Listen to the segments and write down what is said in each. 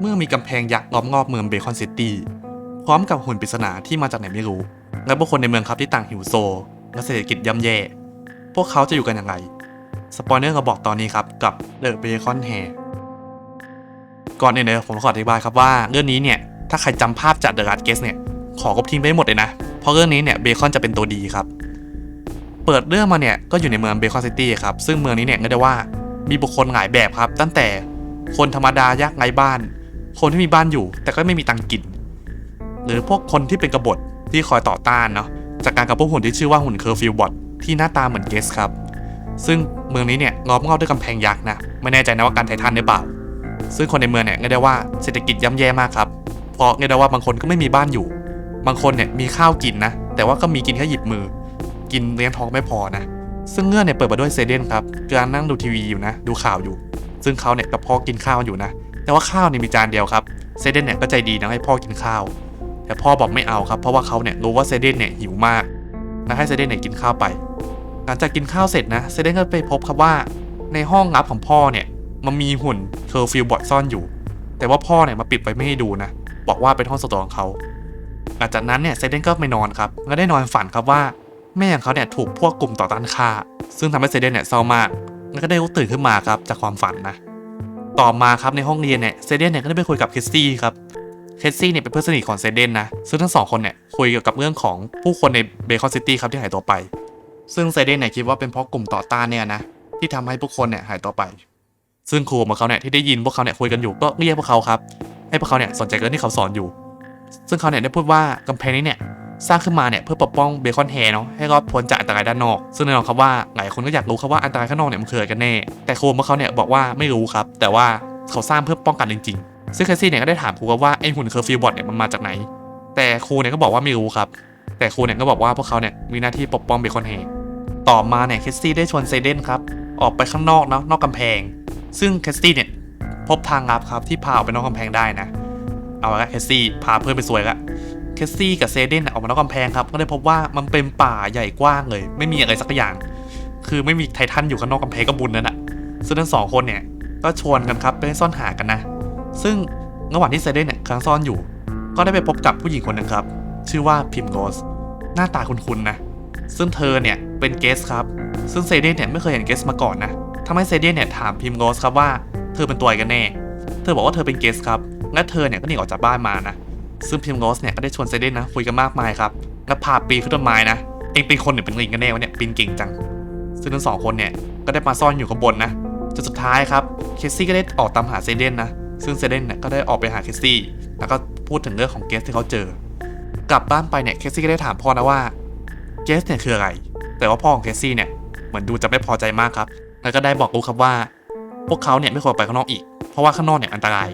เมื่อมีกำแพงยักษ์ล้อมรอบเมืองเบคอนซิตี้พร้อมกับหุ่นปริศนาที่มาจากไหนไม่รู้ และบุคคลในเมืองครับที่ต่างหิวโซ และเศรษฐกิจย่ำแย่ พวกเขาจะอยู่กันยังไง สปอยเนอร์เราบอกตอนนี้ครับกับ The Bacon Hair ก่อนอื่นเลยผมขออธิบายครับว่าเรื่องนี้เนี่ยถ้าใครจำภาพจาก The Last Guest เนี่ยขอกบทิ้งได้หมดเลยนะ เพราะเรื่องนี้เนี่ยเบคอนจะเป็นตัวดีครับ เปิดเรื่องมาเนี่ยก็อยู่ในเมืองเบคอนซิตี้ครับ ซึ่งเมืองนี้เนี่ยก็ได้ว่ามีบุคคลหลายแบบครับ ตั้งแต่คนธรรมดายากไร้บ้าน คนที่มีบ้านอยู่ แต่ก็ไม่มีตังค์กิน หรือพวกคนที่เป็นกบฏที่คอยต่อต้านเนาะจากการกับพวกหุ่นที่ชื่อว่าหุ่นเคอร์ฟิวบอทที่หน้าตาเหมือนเกสครับ ซึ่งเมืองนี้เนี่ยล้อมรอบด้วยกำแพงยักษ์นะไม่แน่ใจนะว่าการไททันหรือเปล่า ซึ่งคนในเมืองเนี่ยเรียกได้ว่าเศรษฐกิจย่ำแย่มากครับเพราะเรียกได้ว่าบางคนก็ไม่มีบ้านอยู่ บางคนเนี่ยมีข้าวกินนะแต่ว่าก็มีกินแค่หยิบมือ กินเลี้ยงท้องไม่พอนะซึ่งเงื่อนเนี่ยเปิดมาด้วยเซเดนครับกำลังนั่งดูทีวีอยู่นะ ดูข่าวอยู่ ซึ่งเขาเนี่ยกับพ่อกินข้าวอยู่นะ แต่ว่าข้าวเนี่ยมีจานเดียวครับเซเดนเนี่ยก็ใจดีนะให้พ่อกินข้าว แต่พ่อบอกไม่เอาครับเพราะว่าเขาเนี่ยรู้ว่าเซเดนเนี่ยหิวมากและให้เซเดนเนี่ยกินข้าวไป หลังจากกินข้าวเสร็จนะเซเดนก็ไปพบครับว่าในห้องลับของพ่อเนี่ยมันมีหุ่นเคอร์ฟิวบอทซ่อนอยู่ แต่ว่าพ่อเนี่ยมาปิดไว้ไม่ให้ดูนะบอกว่าเป็นห้องสตัวของเขาหลังจากนั้นเนี่ยเซเดนก็ไม่นอนครับก็ได้นอนฝันครับว่าแม่ของเขาเนี่ยถูกพวกกลุ่มต่อต้านฆ่า ซึ่งทำให้เซเดนเนี่ยเศร้ามาก แล้วก็ได้ตื่นขึ้นมาครับจากความฝันนะ ต่อมาครับในห้องเรียนเนี่ยเซเดนเนี่ยก็ได้ไปคุยกับเคสซี่ครับเคสซี่เนี่ยเป็นเพื่อนสนิทของเซเดนนะซึ่งทั้งสองคนเนี่ยคุยเกี่ยวกับเรื่องของผู้คนในเบคอนซิตี้ครับที่หายตัวไป ซึ่งเซเดนเนี่ยคิดว่าเป็นเพราะกลุ่มต่อต้านเนี่ยนะที่ทำให้ผู้คนเนี่ยหายตัวไป ซึ่งครูของเขาเนี่ยที่ได้ยินพวกเขาเนี่ยคุยกันอยู่ก็เรียกพวกเขาครับให้พวกเขาเนี่ยสนใจเรื่องที่เขาสอนอยู่ ซึ่งเขาเนี่ยได้พูดว่ากำแพงนี้เนี่ย สร้างขึ้นมาเนี่ยเพื่อปกป้องเบคอนแฮเนาะให้รอดพ้นจากอันตรายด้านนอก ซึ่งแน่นอนครับว่าหลายคนก็อยากรู้ครับว่าอันตรายข้างนอกเนี่ยมันคืออะไรกันแน่ แต่ครูของเขาเนี่ยบอกว่าไม่รู้ครับ แต่ว่าเขาสร้างเพื่อป้องกันจริงๆ ซึ่งแคสซี่เนี่ยก็ได้ถามครูครับว่าไอ้หุ่นเคอร์ฟิวบอทเนี่ยมันมาจากไหน แต่ครูเนี่ยก็บอกว่าไม่รู้ครับ แต่ครูเนี่ยก็บอกว่าพวกเขาเนี่ยมีหน้าที่ปกป้องเบคอนแฮต่อมาเนี่ยแคสซี่ได้ชวนเซเดนครับออกไปข้างนอกเนาะนอกกำแพง ซึ่งแคสซี่เนี่ยพบทางลับครับที่พาออกไปนอกกำแพงได้นะ เอาละแคสซี่พาเพื่อนไปสวยละ แคสซี่กับเซเดนออกมานอกกำแพงครับก็ได้พบว่ามันเป็นป่าใหญ่กว้างเลย ไม่มีอะไรสักอย่าง คือไม่มีไททันอยู่ข้างนอกกำแพงก็บุญนั่นแหะซึ่งทั้งสองคนเนี่ยก็ชวนกันครับไปซ่อนหากันนะ ซึ่งระหว่างที่เซเดนเนี่ยกำลังซ่อนอยู่ ก็ได้ไปพบกับผู้หญิงคนหนึ่งครับ ชื่อว่าพิมโรสหน้าตาคุ้นๆนะ ซึ่งเธอเนี่ยเป็นเกสครับ ซึ่งเซเดนเนี่ยไม่เคยเห็นเกสมาก่อนนะทำให้เซเดนเนี่ยถามพิมโรสครับว่าเธอเป็นตัวอะไรกันแน่ เธอบอกว่าเธอเป็นเกสครับ และเธอเนี่ยก็หนีออกจากบ้านมานะ ซึ่งพิมโรสเนี่ยก็ได้ชวนเซเดนนะคุยกันมากมายครับ และพาปีขึ้นต้นไม้นะ เองเป็นคนหรือเป็นลิงกันแน่วะเนี่ยปีนเก่งจัง ซึ่งทั้งสองคนเนี่ยก็ได้มาซ่อนอยู่ข้างบนนะจนสุดท้ายครับเคสซี่ก็ได้ออกตามหาเซเดนนะ ซึ่งเซเดนเนี่ยก็ได้ออกไปหาเคสซี่ แล้วก็พูดถึงเรื่องของเกสที่เขาเจอ กลับบ้านไปเนี่ยเคสซี่ก็ได้ถามพ่อนะว่าเกสเนี่ยคืออะไร แต่ว่าพ่อของเคสซี่เนี่ยเหมือนดูจะไม่พอใจมากครับ แล้วก็ได้บอกลูกครับว่า พวกเขาเนี่ยไม่ควรไปข้างนอกอีก เพราะว่าข้างนอกเนี่ยอันตราย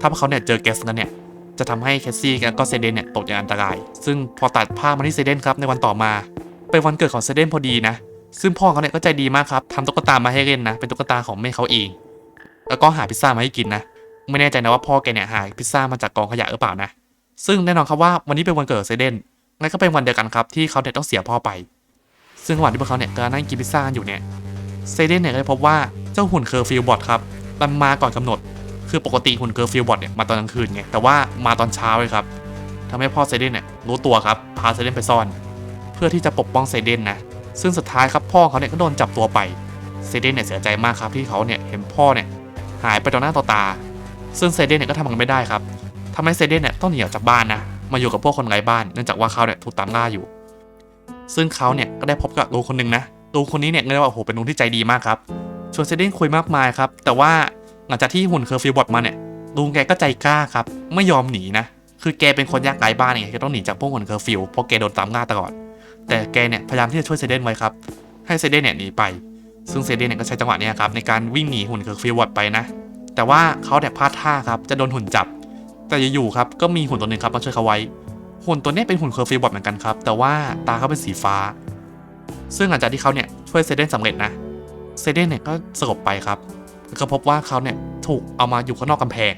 ถ้าพวกเขาเนี่ยเจอเกสกันเนี่ย จะทำให้แคสซี่และก็เซเดนเนี่ยตกอย่างอันตราย ซึ่งพอตัดภาพมาที่เซเดนครับในวันต่อมา เป็นวันเกิดของเซเดนพอดีนะ ซึ่งพ่อเขาเนี่ยก็ใจดีมากครับทำตุ๊กตามาให้เล่นนะ เป็นตุ๊กตาของแม่เขาเอง แล้วก็หาพิซซ่ามาให้กินนะ ไม่แน่ใจนะว่าพ่อแกเนี่ยหาพิซซ่ามาจากกองขยะหรือเปล่านะ ซึ่งแน่นอนครับว่าวันนี้เป็นวันเกิดเซเดนและก็เป็นวันเดียวกันครับที่เขาเนี่ยต้องเสียพ่อไป ซึ่งระหว่างที่พวกเขาเนี่ยกำลังนั่งกินพิซซ่าอยู่เนี่ย เซเดนเนี่ยได้พบว่าเจ้าหุ่นเคอร์ฟิวบอทครับมันมาก่อนกำหนด คือปกติหุ่นเคอร์ฟิวบอทเนี่ยมาตอนกลางคืนไงแต่ว่ามาตอนเช้าเลยครับทำให้พ่อเซเดนเนี่ยรู้ตัวครับพาเซเดนไปซ่อน เพื่อที่จะปกป้องเซเดนนะซึ่งสุดท้ายครับพ่อเขาเนี่ยก็โดนจับตัวไปเซเดนเนี่ยเสียใจมากครับที่เขาเนี่ยเห็นพ่อเนี่ยหายไปต่อหน้าต่อตา ซึ่งเซเดนเนี่ยก็ทำมันไม่ได้ครับทำให้เซเดนเนี่ยต้องหนีออกจากบ้านนะมาอยู่กับพวกคนไร้บ้านเนื่องจากว่าเขาเนี่ยถูกตามล่าอยู่ ซึ่งเขาเนี่ยก็ได้พบกับลุงคนหนึ่งนะลุงคนนี้เนี่ยเรียกว่าโอ้โหเป็นลุงที่ใจดีมากครับชวนเซเดนคุยมากมายครับแต่ว่า หลังจากที่หุ่นเคอร์ฟิวบอทมาเนี่ยลุงแกก็ใจกล้าครับ ไม่ยอมหนีนะ คือแกเป็นคนยากไร้บ้านไงแกต้องหนีจากพวกหุ่นเคอร์ฟิวเพราะแกโดนตามล่าตลอด แต่แกเนี่ยพยายามที่จะช่วยเซเดนไว้ครับให้เซเดนเนี่ยหนีไป ซึ่งเซเดนเนี่ยก็ใช้จังหวะนี้ครับในการวิ่งหนีหุ่นเคอร์ฟิวบอทไปนะ แต่ว่าเขาเนี่ยพลาดท่าครับจะโดนหุ่นจับ แต่อยู่ๆครับก็มีหุ่นตัวหนึ่งครับมาช่วยเขาไว้ หุ่นตัวนี้เป็นหุ่นเคอร์ฟิวบอทเหมือนกันครับ แต่ว่าตาเขาเป็นสีฟ้า ซึ่งหลังจากที่เขาเนี่ยช่วยเซเดนสำเร็จนะ เซเดนเนี่ยก็สลบไปครับ ก็พบว่าเขาเนี่ยถูกเอามาอยู่ข้างนอกกำแพง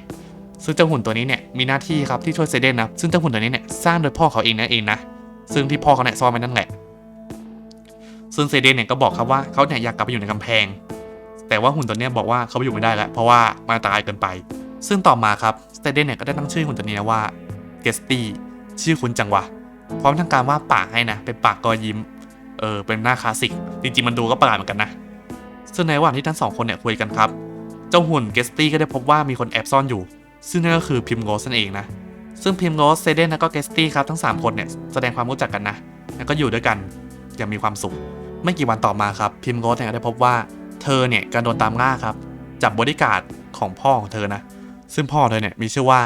ซึ่งเจ้าหุ่นตัวนี้เนี่ยมีหน้าที่ครับที่ช่วยเซเดนนะซึ่งเจ้าหุ่นตัวนี้เนี่ยสร้างโดยพ่อเขาเองนั่นเองนะซึ่งที่พ่อเขาเนี่ยซ่อนไว้นั่นแหละซึ่งเซเดนเนี่ยก็บอกครับว่าเขาเนี่ยอยากกลับไปอยู่ในกำแพง แต่ว่าหุ่นตัวนี้บอกว่าเขาไปอยู่ไม่ได้แล้วเพราะว่ามันตายเกินไป ซึ่งต่อมาครับเตเดนเนี่ยก็ได้ตั้งชื่อหุ่นตัวนี้นะว่าเกสตี้ชื่อคุ้นจังวะพร้อมทั้งการวาดปากให้นะเป็นปากกอยิ้มเออเป็นหน้าคลาสสิกจริงๆมันดูก็ประหลาดเหมือนกันนะ ซึ่งในระหว่างที่ทั้งสองคนเนี่ยคุยกันครับ เจ้าหุ่นเกสตี้ก็ได้พบว่ามีคนแอบซ่อนอยู่ ซึ่งนั่นก็คือพิมโรสนั่นเองนะ ซึ่งพิมโรสเซเดนและก็เกสตี้ครับทั้ง 3 คนเนี่ยแสดงความรู้จักกันนะ แล้วก็อยู่ด้วยกันอย่างมีความสุข ไม่กี่วันต่อมาครับพิมโรสเนี่ยได้พบว่าเธอเนี่ยกำลังโดนตามล่าครับจากบริการดของพ่อของเธอนะ ซึ่งพ่อเธอเนี่ยมีชื่อว่า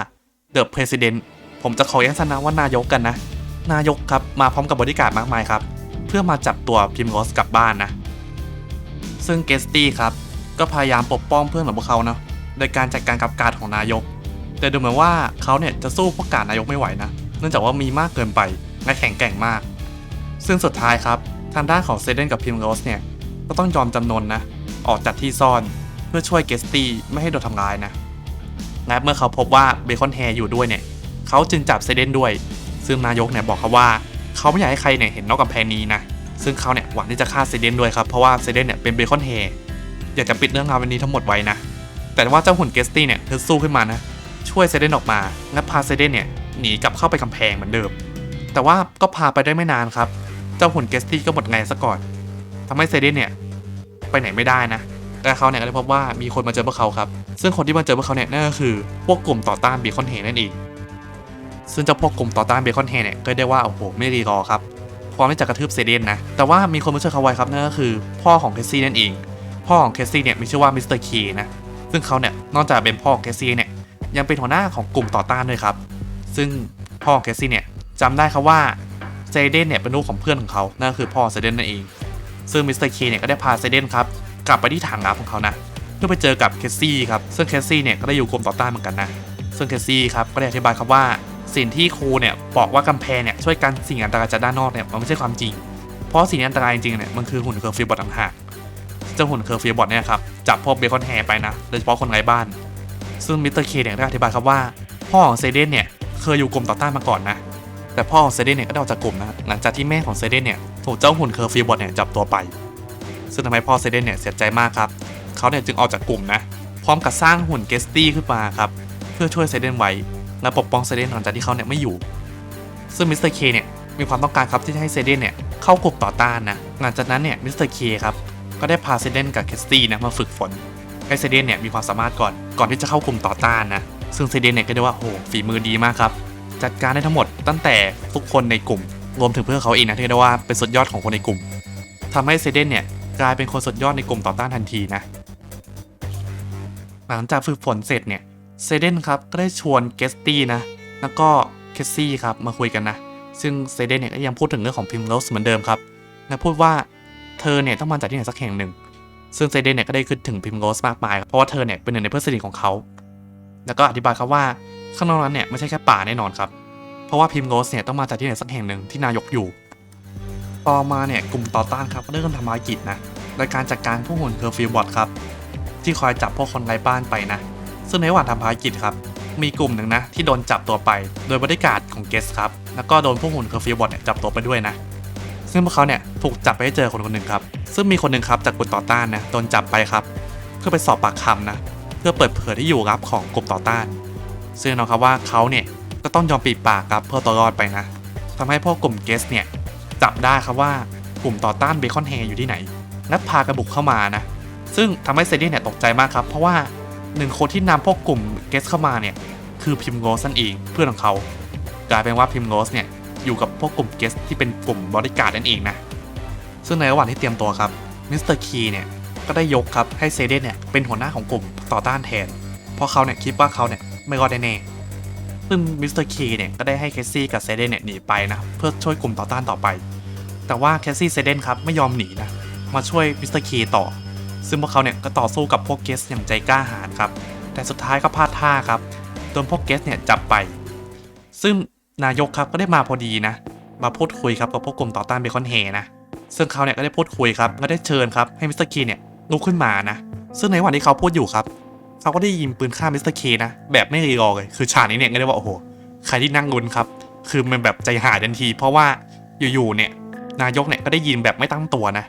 The President ผมจะขอแย้งสนนะว่านายกกันนะ นายกครับมาพร้อมกับบริการดมากมายครับ เพื่อมาจับตัวพิมโรสกลับบ้านนะ ซึ่งเกสตี้ครับ ก็พยายามปกป้องเพื่อนของพวกเขาเนาะโดยการจัดการกับการของนายก แต่ดูเหมือนว่าเขาเนี่ยจะสู้พวกการนายกไม่ไหวนะ เนื่องจากว่ามีมากเกินไปและแข็งแกร่งมาก ซึ่งสุดท้ายครับทางด้านของเซเดนกับพิมโรสเนี่ยก็ต้องยอมจำนนนะออกจากที่ซ่อนเพื่อช่วยเกสตี้ไม่ให้โดนทำร้ายนะและเมื่อเขาพบว่าเบคอนแฮร์อยู่ด้วยเนี่ยเขาจึงจับเซเดนด้วย ซึ่งนายกเนี่ยบอกเขาว่า เขาไม่อยากให้ใครเนี่ยเห็นนอกกำแพงนี้นะ ซึ่งเขาเนี่ยหวังที่จะฆ่าเซเดนด้วยครับ เพราะว่าเซเดนเนี่ยเป็นเบคอนแฮอยากจะปิดเรื่องราววันนี้ทั้งหมดไว้นะ แต่ว่าเจ้าหุ่นเกสตี้เนี่ยเธอสู้ขึ้นมานะ ช่วยเซเดนออกมา และพาเซเดนเนี่ยหนีกลับเข้าไปกำแพงเหมือนเดิม แต่ว่าก็พาไปได้ไม่นานครับ เจ้าหุ่นเกสตี้ก็หมดไงซะก่อนทำให้เซเดนเนี่ยไปไหนไม่ได้นะแต่เขาเนี่ยก็ได้พบว่ามีคนมาเจอพวกเขาครับ ซึ่งคนที่มาเจอพวกเขาเนี่ยนั่นก็คือพวกกลุ่มต่อต้านเบคอนเฮนั่นเองซึ่งเจ้าพวกกลุ่มต่อต้านเบคอนเฮเนี่ยก็ได้ว่าโอ้โหไม่รีรอครับ พร้อมที่จะกระทืบเซเดนนะ แต่ว่ามีคนมาช่วยเขาไว้ครับนั่นก็คือพ่อของเคสซี่นั่นเอง พ่อของเคสซี่เนี่ยมีชื่อว่ามิสเตอร์คีนะ ซึ่งเขาเนี่ยนอกจากเป็นพ่อของเคสซี่เนี่ยยังเป็นหัวหน้าของกลุ่มต่อต้านด้วยครับ ซึ่งพ่อของเคสซี่เนี่ยจำได้ครับว่าเซเดนเนี่ยเป็นลูกของเพื่อนของเขานั่นก็คือพ่อเซเดนนั่นเอง ซึ่งมิสเตอร์คีเนี่ยก็ได้พาเซเดนครับกลับไปที่ฐานลับของเขานะเพื่อไปเจอกับเคสซี่ครับซึ่งเคสซี่เนี่ยก็ได้อยู่กลุ่มต่อต้านเหมือนกันนะซึ่งเคสซี่ครับก็ได้อธิบายครับว่า สิ่งที่ครูเนี่ยบอกว่ากำแพงเนี่ยช่วยกันสิ่งอันตรายจากด้านนอกเนี่ยมันไม่ใช่ความจริง เพราะสิ่งอันตรายจริงเนี่ยมันคือหุ่นเคอร์ฟิวบอทต่างหากเจ้าหุ่นเคอร์ฟิวบอทเนี่ยครับจับพวกเบคอนแฮร์ไปนะโดยเฉพาะคนไร้บ้าน ซึ่งมิสเตอร์เคเนี่ยได้อธิบายครับว่าพ่อของเซเดนเนี่ยเคยอยู่กลุ่มต่อต้านมาก่อนนะแต่พ่อของเซเดนเนี่ยก็ได้ออกจากกลุ่มนะหลังจากที่แม่ของเซเดนเนี่ยถูกเจ้าหุ่นเคอร์ฟิวบอทเนี่ยจับตัวไป ซึ่งทำให้พ่อเซเดนเนี่ยเสียใจมากครับเขาเนี่ยจึงออกจากกลุ่มนะพร้อมกับสร้างหุ่นเกสตี้ขึ้นมาครับเพื่อช่วยเซเดนไว้ และปกป้องเซเดนหลังจากที่เขาเนี่ยไม่อยู่ ซึ่งมิสเตอร์เคเนี่ยมีความต้องการครับที่จะให้เซเดนเนี่ยเข้ากลุ่มต่อต้านนะหลังจากนั้นเนี่ยมิสเตอร์เคครับก็ได้พาเซเดนกับเกสตี้นะมาฝึกฝนให้เซเดนเนี่ยมีความสามารถก่อนก่อนที่จะเข้ากลุ่มต่อต้านนะซึ่งเซเดนเนี่ยก็ได้ว่าโอ้โหฝีมือดีมากครับจัดการได้ทั้งหมดตั้งแต่ทุกคนในกลุ่ม รวมถึงเพื่อนเขาเองนะที่ได้ว่าเป็นสุดยอดของคนในกลุ่มทำให้เซเดนเนี่ยกลายเป็นคนสุดยอดในกลุ่มต่อต้านทันทีนะหลังจากฝึกฝนเสร็จเนี่ย เซเดนครับก็ได้ชวนเกสตี้นะ แล้วก็เคสซี่ครับมาคุยกันนะ ซึ่งเซเดนเนี่ยก็ยังพูดถึงเรื่องของพิมโรสเหมือนเดิมครับและพูดว่าเธอเนี่ยต้องมาจากที่ไหนสักแห่งหนึ่ง ซึ่งเซเดนเนี่ยก็ได้คิดถึงพิมโรสมากมาย เพราะว่าเธอเนี่ยเป็นหนึ่งในเพื่อนสนิทของเขา แล้วก็อธิบายครับว่าข้างนอกนั้นเนี่ยไม่ใช่แค่ป่าแน่นอนครับ เพราะว่าพิมโรสเนี่ยต้องมาจากที่ไหนสักแห่งหนึ่งที่นายกอยู่ ต่อมาเนี่ยกลุ่มต่อต้านครับก็เริ่มทำภารกิจนะโดยการจัดการผู้หุ่นเคอร์ฟิวบอทครับที่คอยจับพวกคนไร้บ้านไปนะ ซึ่งในระหว่างทำภารกิจครับ มีกลุ่มหนึ่งนะที่โดนจับตัวไป โดยบริการของเกสครับ แล้วก็โดนพวกหุ่นเคอร์ฟิวบอทเนี่ยจับตัวไปด้วยนะ ซึ่งพวกเขาเนี่ยถูกจับไปให้เจอคนคนหนึ่งครับ ซึ่งมีคนหนึ่งครับจากกลุ่มต่อต้านนะโดนจับไปครับ เพื่อไปสอบปากคำนะ เพื่อเปิดเผยที่อยู่ลับของกลุ่มต่อต้าน ซึ่งน่นอนครับว่าเขาเนี่ยก็ต้องยอมปิดปากครับเพื่อตัวรอดไปนะทำให้พวกกลุ่มเกสเนี่ยจับได้ครับว่ากลุ่มต่อต้านเบคอนแฮร์อยู่ที่ไหน และพากระบุกเข้ามานะ ซึ่งทำให้เซเดียนเนี่ยตกใจมากครับ เพราะว่า หนึ่งคนที่นำพวกกลุ่มเกสเข้ามาเนี่ยคือพิมโรสนั่นเองเพื่อนของเขากลายเป็นว่าพิมโรสเนี่ยอยู่กับพวกกลุ่มเกสที่เป็นกลุ่มบริการนั่นเองนะซึ่งในระหว่างที่เตรียมตัวครับมิสเตอร์คีเนี่ยก็ได้ยกครับให้เซเดนเนี่ยเป็นหัวหน้าของกลุ่มต่อต้านแทน เพราะเขาเนี่ยคิดว่าเขาเนี่ยไม่รอดแน่ๆซึ่งมิสเตอร์คีเนี่ยก็ได้ให้เคสซี่กับเซเดนเนี่ยหนีไปนะเพื่อช่วยกลุ่มต่อต้านต่อไป แต่ว่าแคสซี่เซเดนครับไม่ยอมหนีนะมาช่วยมิสเตอร์คีต่อ ซึ่งพวกเขาเนี่ยก็ต่อสู้กับพวกเกสอย่างใจกล้าหาญครับ แต่สุดท้ายก็พลาดท่าครับโดนพวกเกสเนี่ยจับไป ซึ่งนายกครับก็ได้มาพอดีนะ มาพูดคุยครับกับพวกกลุ่มต่อต้านเบคอนเฮนะ ซึ่งเขาเนี่ยก็ได้พูดคุยครับก็ได้เชิญครับให้มิสเตอร์คีเนี่ยลุกขึ้นมานะ ซึ่งในว่างที่เขาพูดอยู่ครับ เขาก็ได้ยิงปืนฆ่ามิสเตอร์เคนะแบบไม่รีรอเลย คือฉากนี้เนี่ยก็ได้ว่าโอ้โห ใครที่นั่งลุ้นครับ คือมันแบบใจหายทันที เพราะว่าอยู่ๆเนี่ยนายกเนี่ยก็ได้ยินแบบไม่ตั้งตัวนะ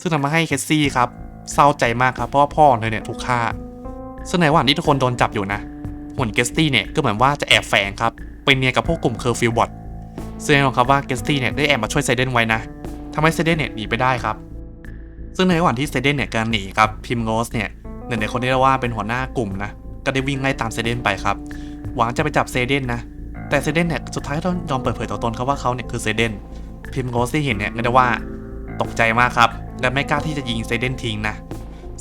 ซึ่งทำให้เคสซี่ครับ เศร้าใจมากครับเพราะว่าพ่อของเธอเนี่ยถูกฆ่าซึ่งในระหว่างที่ทุกคนโดนจับอยู่นะหุ่นเกสตี้เนี่ยก็เหมือนว่าจะแอบแฝงครับไปเนียกับพวกกลุ่มเคอร์ฟิวบอทซึ่งแน่นอนครับว่าเกสตี้เนี่ยได้แอบมาช่วยไซเดนไว้นะทำให้ไซเดนเนี่ยหนีไปได้ครับ ซึ่งในระหว่างที่ไซเดนเนี่ยกำลังหนีครับพิมโรสเนี่ยหนึ่งในคนที่เรียกว่าเป็นหัวหน้ากลุ่มนะก็ได้วิ่งไล่ตามไซเดนไปครับหวังจะไปจับไซเดนนะแต่ไซเดนเนี่ยสุดท้ายต้องยอมเปิดเผยตัวตนครับว่าเขาเนี่ยคือไซเดนพิมโรสที่เห็นเนี่ยก็ได้ว่า ตกใจมากครับ และไม่กล้าที่จะยิงไซเดนทิ้งนะ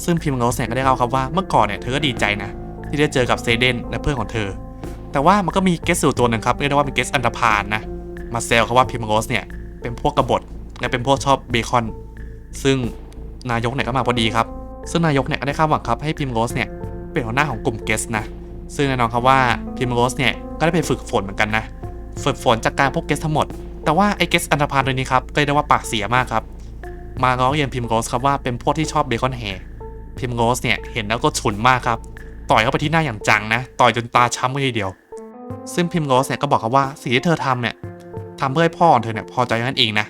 ซึ่งพิมโรสเนี่ยก็ได้เล่าครับว่าเมื่อก่อนเนี่ยเธอก็ดีใจนะ ที่ได้เจอกับเซเดนและเพื่อนของเธอ แต่ว่ามันก็มีเกสสูตัวหนึ่งครับเรียกได้ว่าเป็นเกสอันดพานนะ มาเซลเขาว่าพิมโรสเนี่ยเป็นพวกกบฏและเป็นพวกชอบเบคอน ซึ่งนายกเนี่ยก็มาพอดีครับ ซึ่งนายกเนี่ยก็ได้คาดหวังครับให้พิมโรสเนี่ยเป็นหัวหน้าของกลุ่มเกสนะซึ่งแน่นอนครับว่าพิมโรสเนี่ยก็ได้ไปฝึกฝนเหมือนกันนะ ฝึกฝนจากการพวกเกสทั้งหมด แต่ว่าไอ้เกสอันดพานตัวนี้ครับก็ได้ว่าปากเสียมากครับ มาล้อเลียนพิมโรสครับว่าเป็นพวกที่ชอบเบคอนแฮพิมโรสเนี่ยเห็นแล้วก็ฉุนมากครับ ต่อยเข้าไปที่หน้าอย่างจังนะ ต่อยจนตาช้ำไปทีเดียว ซึ่งพิมโรสเนี่ยก็บอกเขาว่าสิ่งที่เธอทำเนี่ยทำเพื่อให้พ่อของเธอเนี่ยพอใจนั่นเองนะ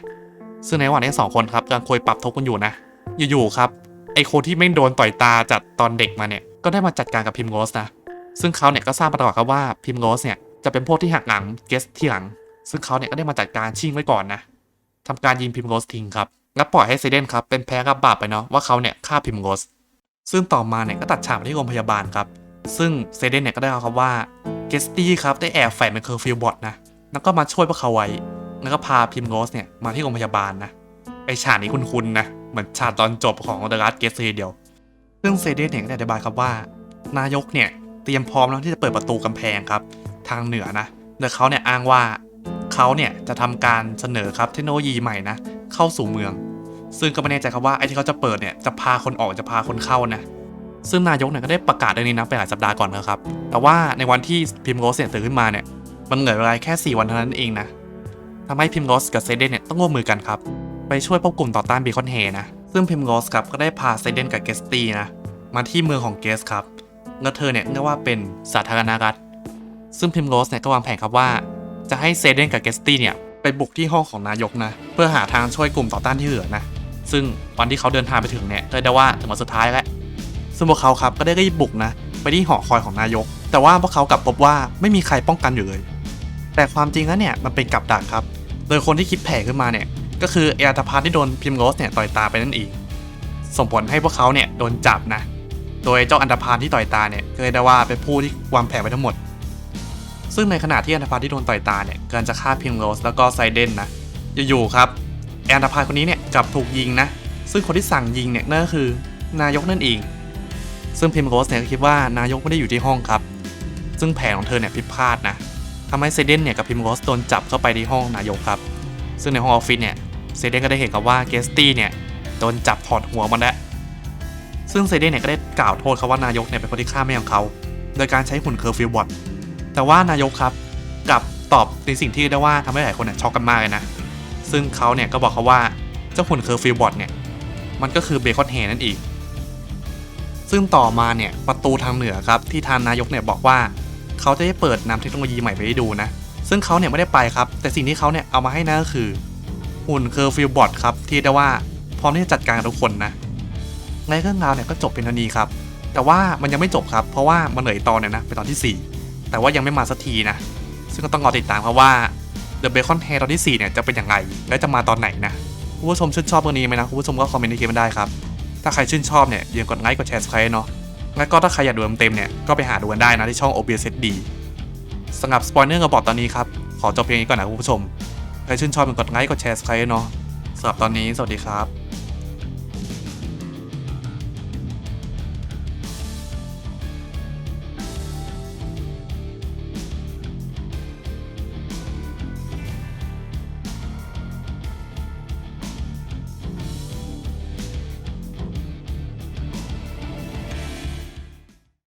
ซึ่งในว่างนี้สองคนครับกำลังคุยปรับทุกข์กันอยู่นะ อยู่ๆครับไอคนที่ไม่โดนต่อยตาจัดตอนเด็กมาเนี่ยก็ได้มาจัดการกับพิมโรสนะ ซึ่งเขาเนี่ยก็ทราบมาตลอดครับว่าพิมโรสเนี่ยจะเป็นพวกที่หักหลังเกสที่หลัง ซึ่งเขาเนี่ยก็ได้มาจัดการชิงไว้ก่อนนะทำการยิงพิมโรสทิ้งครับ แล้วปล่อยให้เซเดนครับเป็นแพ้รับบาปไปเนาะว่าเขาเนี่ยฆ่าพิมโรสซึ่งต่อมาเนี่ยก็ตัดฉากมาที่โรงพยาบาลครับ ซึ่งเซเดนเนี่ยก็ได้เอาครับว่าเกสตี้ครับได้แอบแฝงเป็นเคอร์ฟิวบอทนะ แล้วก็มาช่วยพวกเขาไว้ แล้วก็พาพิมโรสเนี่ยมาที่โรงพยาบาลนะ ไอฉากนี้คุ้นๆนะ เหมือนฉากตอนจบของ The Last Guest ทีเดียว ซึ่งเซเดนเนี่ยก็ได้อธิบายครับว่า นายกเนี่ยเตรียมพร้อมแล้วที่จะเปิดประตูกำแพงครับทางเหนือนะโดยเขาเนี่ยอ้างว่าเขาเนี่ยจะทำการเสนอครับเทคโนโลยีใหม่นะ เข้าสู่เมือง ซึ่งก็ไม่แน่ใจครับว่าไอ้ที่เขาจะเปิดเนี่ยจะพาคนออกจะพาคนเข้านะซึ่งนายกเนี่ยก็ได้ประกาศเรื่องนี้นะไปหลายสัปดาห์ก่อนนะครับ แต่ว่าในวันที่พิมโรสเนี่ยตื่นขึ้นมาเนี่ย มันเหลือเวลาแค่ 4 วันเท่านั้นเองนะทำให้พิมโรสกับเซเดนเนี่ยต้องร่วมมือกันครับ ไปช่วยพวกกลุ่มต่อต้านเบคอนเฮนะ ซึ่งพิมโรสครับก็ได้พาเซเดนกับเกสตีนะ มาที่เมืองของเกสครับและเธอเนี่ยเรียกว่าเป็นสาธารณรัฐ ซึ่งพิมโรสเนี่ยก็วางแผนครับว่า จะให้เซเดนกับเกสตีเนี่ย ไปบุกที่ห้องของนายกนะ เพื่อหาทางช่วยกลุ่มต่อต้านที่เหลือนะ ซึ่งวันที่เขาเดินทางไปถึงเนี่ยก็ได้ว่าถึงวันสุดท้ายแล้วซึ่งพวกเขาครับก็ได้รีบบุกนะ ไปที่หอคอยของนายก แต่ว่าพวกเขากลับพบว่าไม่มีใครป้องกันอยู่เลย แต่ความจริงแล้วเนี่ยมันเป็นกับดักครับ โดยคนที่คิดแผนขึ้นมาเนี่ยก็คือเออัตพาร์ที่โดนพิมโรสเนี่ยต่อยตาไปนั่นเองส่งผลให้พวกเขาเนี่ยโดนจับนะ โดยเจ้าอันดพาลที่ต่อยตาเนี่ยก็เลยได้ว่าเป็นผู้ที่วางแผนไว้ทั้งหมด ซึ่งในขณะที่อันดพาลที่โดนต่อยตาเนี่ยกำลังจะฆ่าพิมโรสแล้วก็ไซเดนนะอยู่ๆครับแอนดพาลคนนี้เนี่ยกลับถูกยิงนะ ซึ่งคนที่สั่งยิงเนี่ยนั่นก็คือนายกนั่นเอง ซึ่งพิมโรสเนี่ยคิดว่านายกไม่ได้อยู่ที่ห้องครับ ซึ่งแผนของเธอเนี่ยผิดพลาดนะทำให้เซเดนเนี่ยกับพิมโรสโดนจับเข้าไปที่ห้องนายกครับ ซึ่งในห้องออฟฟิศเนี่ยเซเดนก็ได้เห็นกับว่าเกสตี้เนี่ยโดนจับถอดหัวมันแล้วซึ่งเซเดนเนี่ยก็ได้กล่าวโทษเขาว่านายกเนี่ยเป็นคนที่ฆ่าแม่ของเขา โดยการใช้หุ่นเคอร์ฟิวบอท แต่ว่านายกครับกับตอบในสิ่งที่ได้ว่าทำให้หลายคนเนี่ยช็อกกันมากเลยนะ ซึ่งเขาเนี่ยก็บอกเขาว่าเจ้าหุ่นเคอร์ฟิวบอทเนี่ย มันก็คือเบคอนเฮนั่นเองซึ่งต่อมาเนี่ยประตูทางเหนือครับที่ทางนายกเนี่ยบอกว่าเขาจะได้เปิดนำเทคโนโลยีใหม่ไปให้ดูนะ ซึ่งเขาเนี่ยไม่ได้ไปครับ แต่สิ่งที่เขาเนี่ยเอามาให้นั่นก็คือหุ่นเคอร์ฟิวบอทครับที่ได้ว่าพร้อมที่จะจัดการกับทุกคนนะในเรื่องราวเนี่ยก็จบเป็นเท่านี้ครับ แต่ว่ามันยังไม่จบครับ เพราะว่ามันเหลืออีกตอนเนี่ยนะเป็นตอนที่ 4 แต่ว่ายังไม่มาสักทีนะ ซึ่งก็ต้องรอติดตามครับว่า The Bacon Hair ตอนที่ 4 เนี่ยจะเป็นอย่างไร และจะมาตอนไหนนะ คุณผู้ชมชื่นชอบเรื่องนี้ไหมนะ คุณผู้ชมก็คอมเมนต์ในคลิปมาได้ครับ ถ้าใครชื่นชอบเนี่ยอย่าลืมกดไลค์กดแชร์สไครต์เนาะ แล้วก็ถ้าใครอยากดูเต็มเนี่ยก็ไปหาดูกันได้นะที่ช่อง OBSD สำหรับสปอยเนอร์กระบอกตอนนี้ครับขอจบเพียงนี้ก่อนนะคุณผู้ชม ใครชื่นชอบอย่าลืมกดไลค์กดแชร์สไครต์เนาะสำหรับตอนนี้สวัสดีครับ